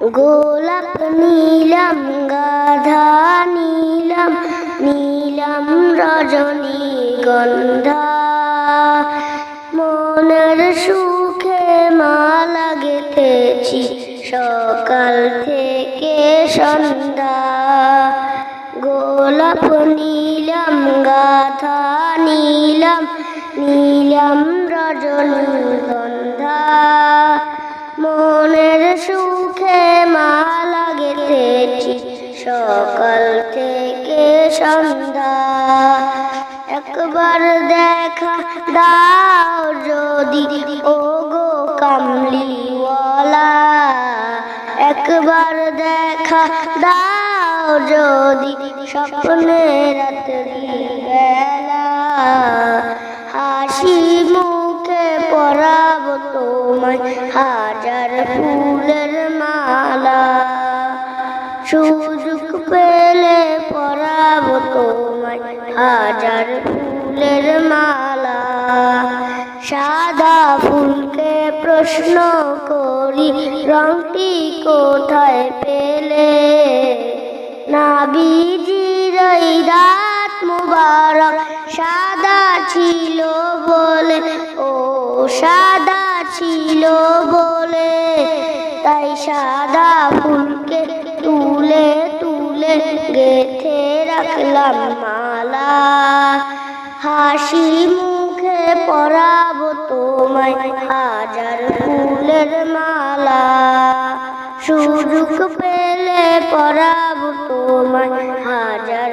গোলাপ নীলম, গাধা নীলাম, নীলম রজনী গন্ধা। মনের সুখে মালা গেথেছি, সকাল থেকে সন্ধ্যা। গোলাপ নীলাম গাথা নীলম, নীলাম রজনীগন্ধা মনের সুখে সন্ধ্যা। একবার দেখা দাও যদি ও গো কামলিওয়ালা। একবার দেখা দাও যদি, স্বপ্নে বেলা হাসি মুখে পরাব তোমায় হাজার ফুলের মালা। সুযোগ হাজার ফুলের মালা, সাদা ফুলকে প্রশ্ন করি, রংটি কোথায় পেলে? নাবিজির রাত মুবারক সাদা ছিল বলে, ও সাদা ছিল বলে, তাই সাদা রাখলাম মালা হাসি মুখে পরাবো তোমায় হাজার ফুলের মালা। সুযোগ পেলে পরাবো তোমায় হাজার